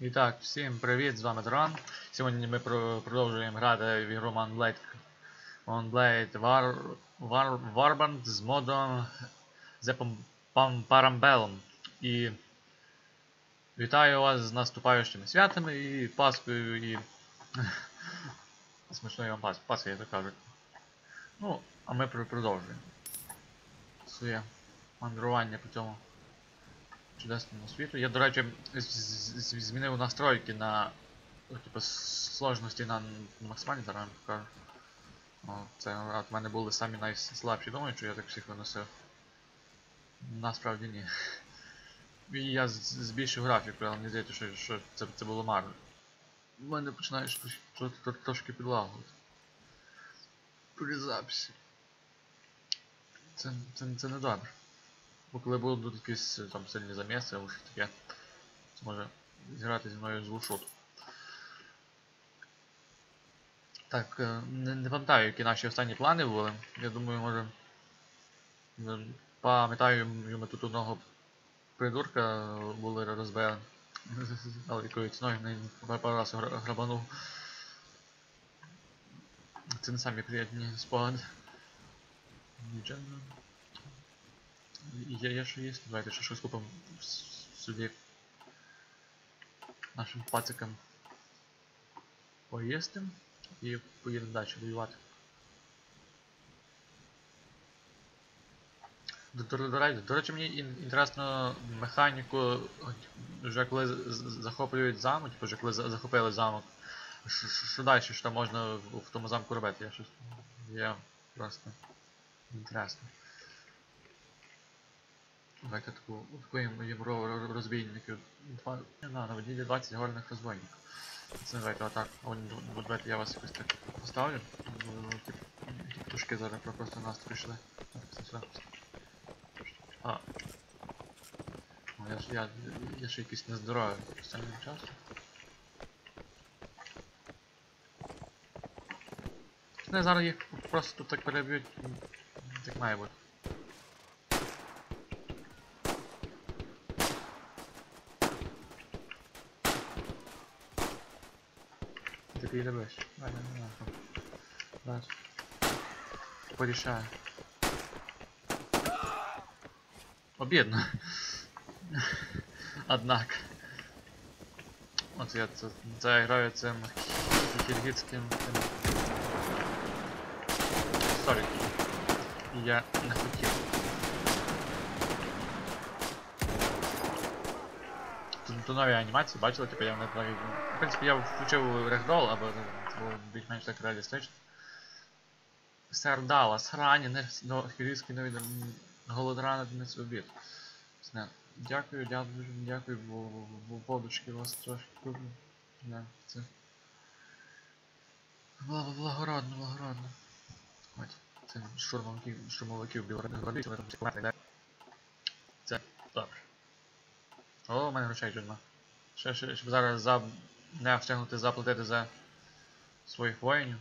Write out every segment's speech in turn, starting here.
І так, всім привіт, з вами Дрон. Сьогодні ми про- продовжуємо грати в ігру War, War, Warband з модом The Parambellum. І вітаю вас з наступаючими святами і Паскою і смачної вам Пас- Пасхи, як то кажуть. Ну, а ми пр- продовжуємо своє мандрування по цьому чудесному світу. Я, до речі, змінив настройки на ну, типу, сложності на максимальні, зараз покажу. О, це от мене були самі найслабші, думаю, що я так всіх виносив. Насправді ні. І я збільшив графіку, але мені здається, що, що це, це було марно. У мене починає щось тро- трошки підлагувати. При записі. Це, це, це не добре. Бо коли будуть якісь там сильні заміси або щось таке, це може зіграти зі мною шутку. Так, е, не, не пам'ятаю, які наші останні плани були. Я думаю, може. е, Пам'ятаю, ми тут одного придурка були розбили. Але якою ціною не пару раз гра- грабанув. Це не самі приємні спогади. Нічого. Є, є що їсти, давайте ще щось купимо собі нашим пацикам поїсти і поїдемо далі воювати. До, речі- мені ін- інтересно механіку, вже коли з- з- захоплюють замок, вже коли захопили замок, що- далі, що там можна в тому замку робити? Я щось. Є просто інтересно. Давайте таку, таку їм, їм ро- ро- розбійників. На воділі 20 горних розбойників. Це давайте отак. От давайте я вас якось так поставлю. Ну, Ті, птушки зараз просто нас прийшли. Так. А. Я ж я, я ще якийсь нездоровий останнім часом. Не, зараз їх просто тут так переб'ють, як має бути. Такий дивись. Дай, дай, дай, нахуй. Зараз. Порішаю. Обідно. Однак. От я це, це я граю цим киргизьким цим. Сорі. Я не хотів. Тут, тут нові анімації бачили, типу я не навіть. В принципі, я включив регдол, або більш-менш так реалістично. Сардала, срані, не ну, киргизький новий м, голодрана не обід. Дякую, дякую, дякую, бо, у вас трошки круглі. Не, це. Бла- Благородно, благородно. Ось, це штурмовиків, штурмовиків білородів, але там да? Це добре. О, у мене грошей чудно. Ще, ще, щоб зараз за... не встигнути заплатити за своїх воїнів.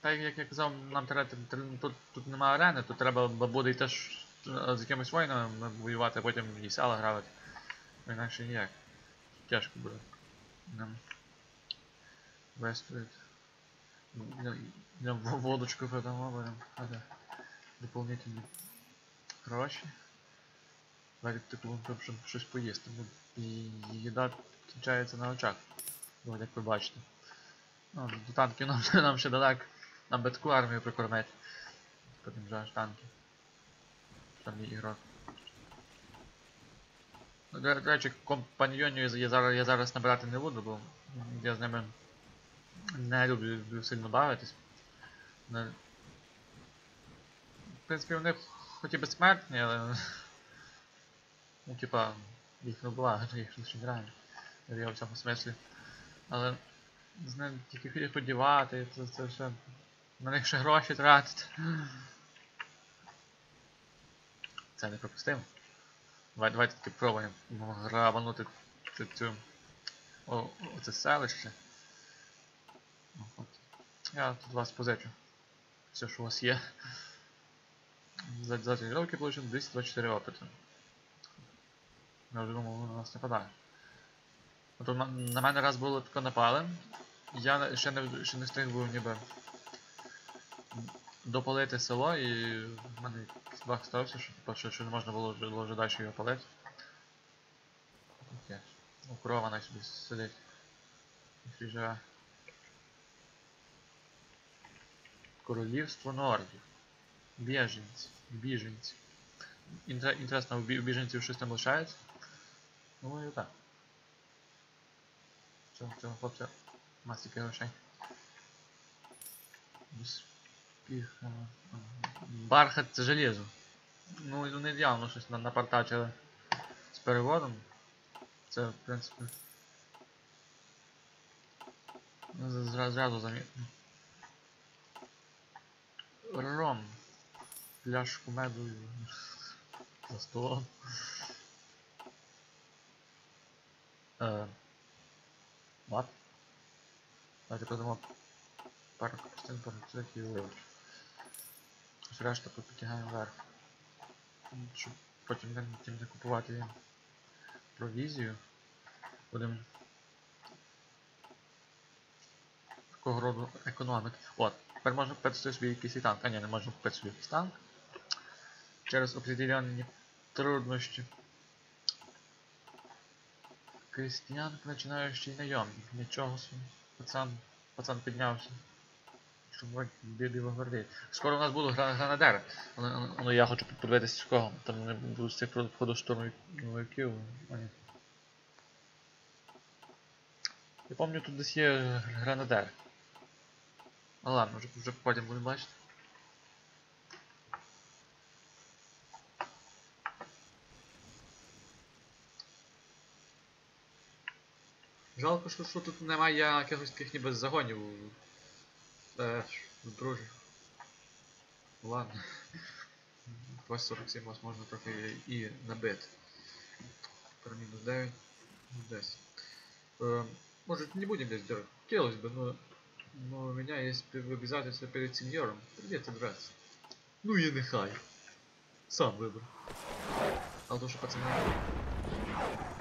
Так як я казав, нам треба тр- тут, тут немає арени, тут треба буде йти з якимись воїнами воювати, а потім і села грати. Бо Інакше ніяк. Тяжко буде. Нам вистояти. Я, я в- водочку продамо, будемо. Але дополнительні гроші. Навіть таку, щоб щоб щось поїсти. І їда кінчається на очах. Ось як ви бачите. Ну, до танків нам, нам ще далеко. Нам би армію прикормити. Потім вже аж танки. Там є ігрок. Ну, До речі, компаньйонів я зараз, я зараз набирати не буду, бо я з ними не люблю, сильно бавитись. Не... В принципі, вони хоч і безсмертні, але. Ну, типа, їх не вбивають, їх лише грають. Я в цьому смислі. Але з ним тільки хотів подівати, це, це все. На них ще гроші тратити. Це неприпустимо. Давай, давайте таки пробуємо грабанути цю, цю о, оце селище. Ну, Я тут вас позичу. Все, що у вас є. За, за тренировки получено 224 опыта. Я вже думав, воно на нас нападає. А то на, на мене раз було тако напали. Я ще не, ще не встиг був ніби допалити село і в мене баг стався, що, що, що не можна було вже, було вже далі його палити. Таке. Ну, корова на собі сидить. Живе. Королівство нордів. Біженці. Біженці. Інтер- Інтересно, у біженців щось там лишається? Ну і так. Цього, цього хлопця має стільки грошей. Успіха. Бархат це железо. Ну, вони явно щось на- напартачили з переводом. Це, в принципі. Зразу замітно. Ром. Пляшку меду за столом. Е. What? Давайте продамо пару капустин, пару цвітів і вилоч. Ось решта вверх. Щоб потім не, тим не купувати провізію. Будемо такого роду економити. От, тепер можна купити собі якийсь танк. А ні, не можна купити собі якийсь танк. Через определенні труднощі. Крістіян починаючий найомник. Нічого собі. Пацан, пацан піднявся. Чувак білогвардій. Скоро у нас будуть гра- гранадери. Ну, ну, я хочу подивитися з кого. Там вони будуть з цих входу штурмовиків. А ні. Я пам'ятаю, тут десь є гранадери. Ну ладно, вже, вже потім будемо бачити. Жалко, що, що тут немає якихось таких ніби загонів. Е, друже. Ладно. 247 вас можна трохи і набити. Про минус 9, минус 10. Э, может не будем здесь делать? Хотелось бы, но, но у меня есть пе- обязательства перед сеньором. Придется драться. Ну и нехай. Сам выбор. А то, что пацаны...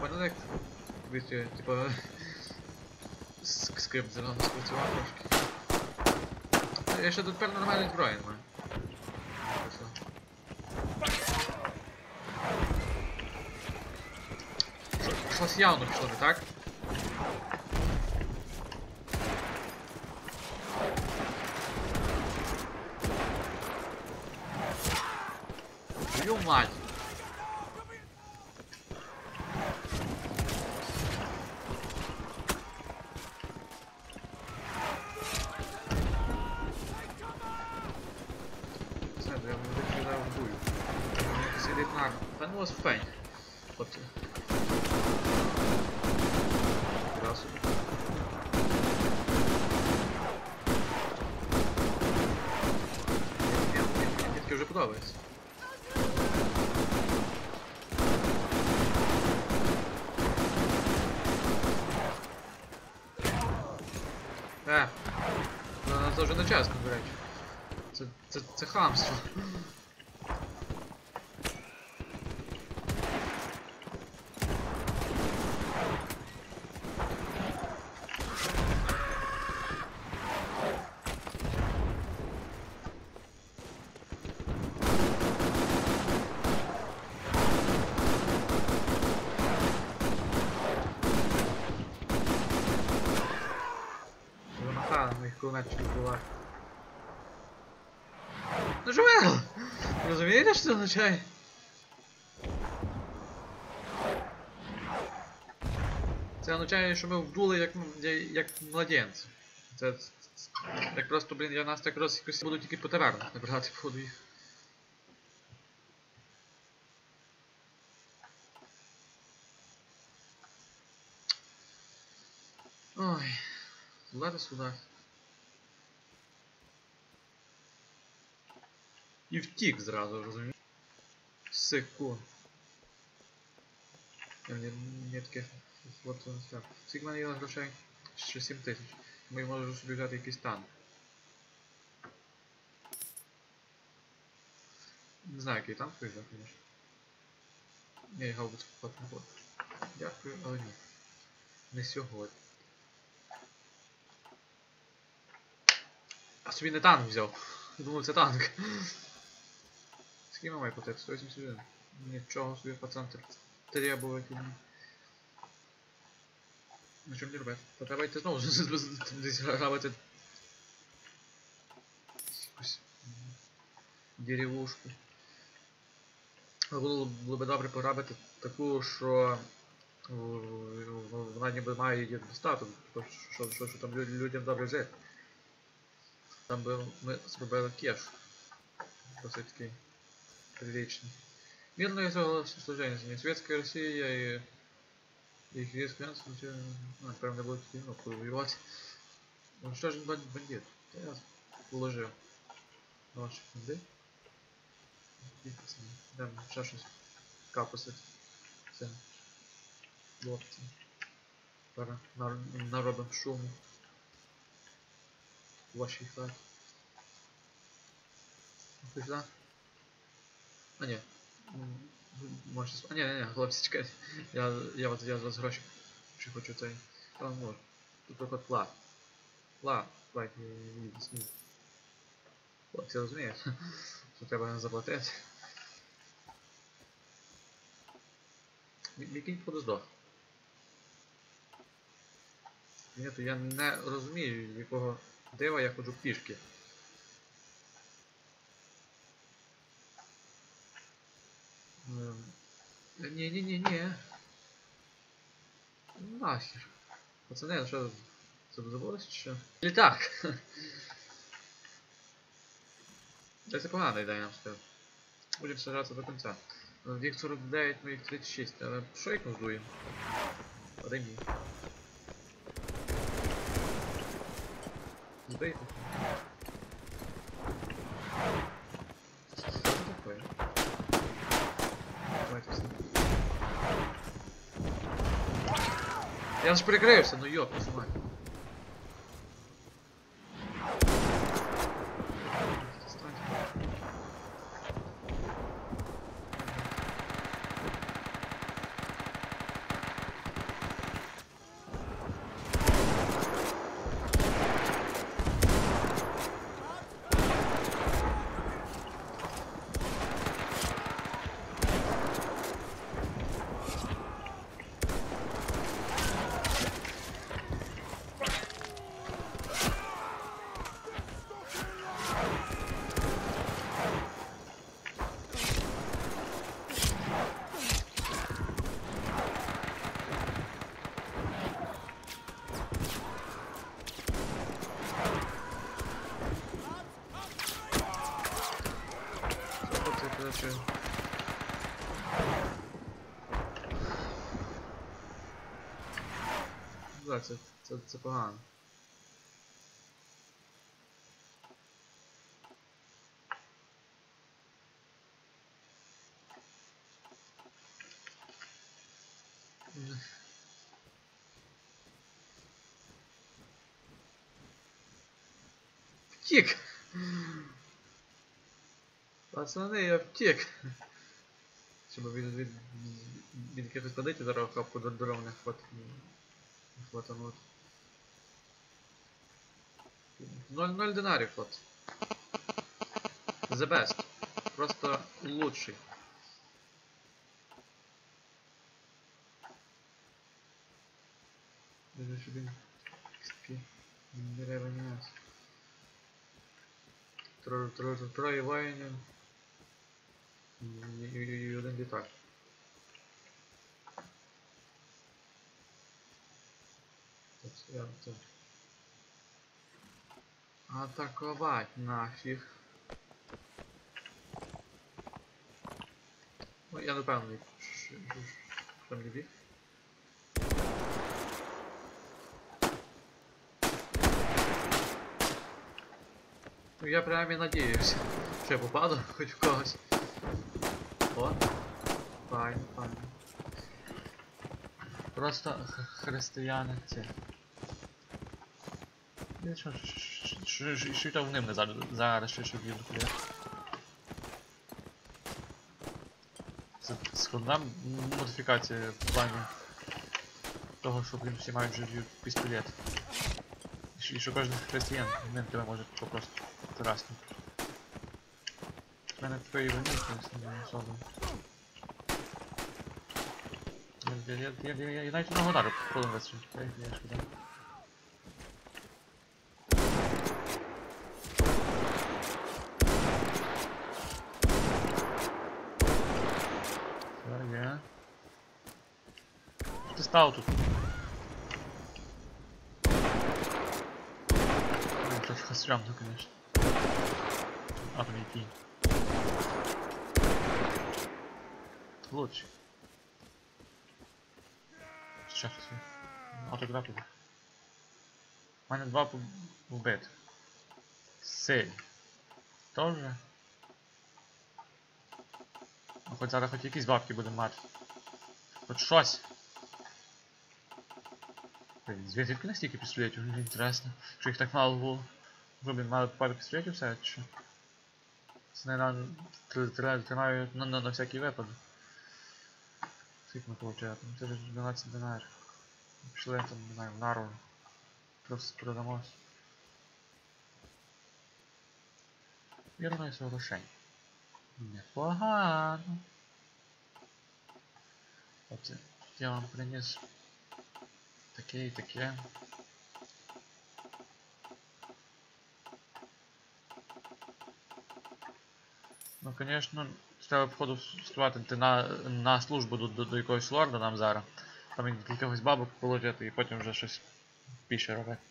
Пацаны, як Видите, типа... ск- Скрипт зелено спрацював трошки. Я ще тут тепер нормальний зброї маю. Пішло. Що- Щось явно пішло не так. Твою мать! Сидить на... Та ну вас в пень. От. Раз собі. Ні, ні, ні, Мені таке вже подобається. Е, ну, це вже не чесно, до речі. Це, це, це хамство. Моїх була. Ну Жуел! Розумієте, що це означає? Це означає, що ми вдули як, як младенці. Це, як просто, блін, я нас так раз якось буду тільки по тавернах набирати походу їх. Ой, солдати сюди. І втік зразу, розумієш? Секунд. Мені, таке хлопця не став. Скільки мене є грошей? Ще 7 тисяч. Ми можемо собі взяти якийсь танк. Не знаю, який танк взяти, звісно. Ні, гаубицю вход не буде. Дякую, але ні. Не сьогодні. А собі не танк взяв. Думав, це танк. Має платити? 181. Нічого собі пацан требувати. Ну що мені робити? Та треба йти знову десь грабити. Якусь деревушку. Було, б добре пограбити таку, що вона ніби має достаток, що, що, що там людям добре жити. Там би ми зробили кеш. Досить такий приличный. Мирное служение не Светская Россия и их весь клянс, ну, напевно, будуть ну, воювати. Ну що ж бан- бандит? Я положив на ваші фонди. І пацани, Дам ще щось капусить. Це хлопці. Зараз нар- наробимо шуму в вашій хаті. Ти сюди? А ні. Може, а ні, ні, ні, хлопці, чекайте. Я, я, от, я з вас гроші чи хочу цей. Та можу. Тут тільки плат. Плат. Плат, не смій. Хлопці розуміють, що треба заплатити. Мій мій кінь походу здох. Ні, то я не розумію, якого дива я ходжу пішки. Ем, Ні-ні-ні-ні. Нахер. Пацани, що це забулось чи що? Или так? Це це погана ідея, я вам скажу. Будемо сажатися до кінця. Ну, Їх 49, моїх 36, але що їх надуємо? Подай мені. Збийте. Що це таке? Давайте все. Я ж прикрився, ну йоп, мать. Хлопці, коротше. Да, це, це, це погано. Втік! Пацани, я втік. Щоб від, від, від якихось подити зараз капку до дорог не хват... не хватануть. Ноль, ноль динарів, хлопці. The best. Просто лучший. Даже сюди. XP. Дерева не нас. Троє, троє, троє воїнів. І, і, і, і один літак. Це. Атаковать нафіг. Ну, я не що що- що біг. Ну я прям і надіюся, що я попаду хоч в когось. О, файн, файн. Просто християни ці. Що, що, що, що, що то в ним не зараз, зараз ще щоб їду куди. Це складна модифікація в плані того, що блін, всі мають живі пістолет. Що- І що кожен християн ним тебе може просто траснути. В мене такої вини не особо. Я, навіть одного удару полем вистрілив. Я, я ж казав. Все, є. Що Ти став тут. Ну, Трохи стрьомно, конечно. А, який. Лучше. Ще щось є. Автограф іде. У мене два вбити. Силь. Тоже. Ну, хоч зараз хоч якісь бабки будемо мати. Хоч щось. Блін, Звідки настільки пістолетів? Мені інтересно. Що їх так мало було. Ви, блін, мали пару пістолетів все, чи? Це, наверное, тримаю на, на, на всякий випадок. Скільки ми получаємо? Це ж 12 динарів. Пішли там, не знаю, в нару. Просто продамось. Вірно соглашень. Непогано. От я вам приніс таке і таке. Ну, конечно, треба походу вступати на, на службу до, до, до якогось лорда нам зараз. Там якихось бабок положити і потім вже щось більше робити.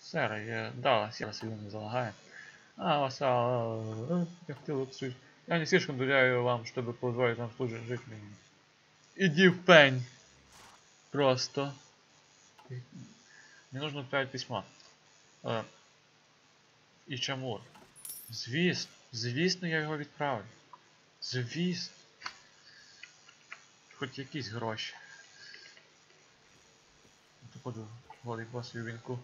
Сера, я дала, сера сильно не залагає. А, вассал, э, я хотел. Я не слишком доверяю вам, чтобы позволить вам служить жить мне. Иди в пень. Просто. Мне нужно отправить письма. Е, і чому? Звісно, звісно, я його відправлю. Звісно. Хоч якісь гроші. Походу, голий босий вінку.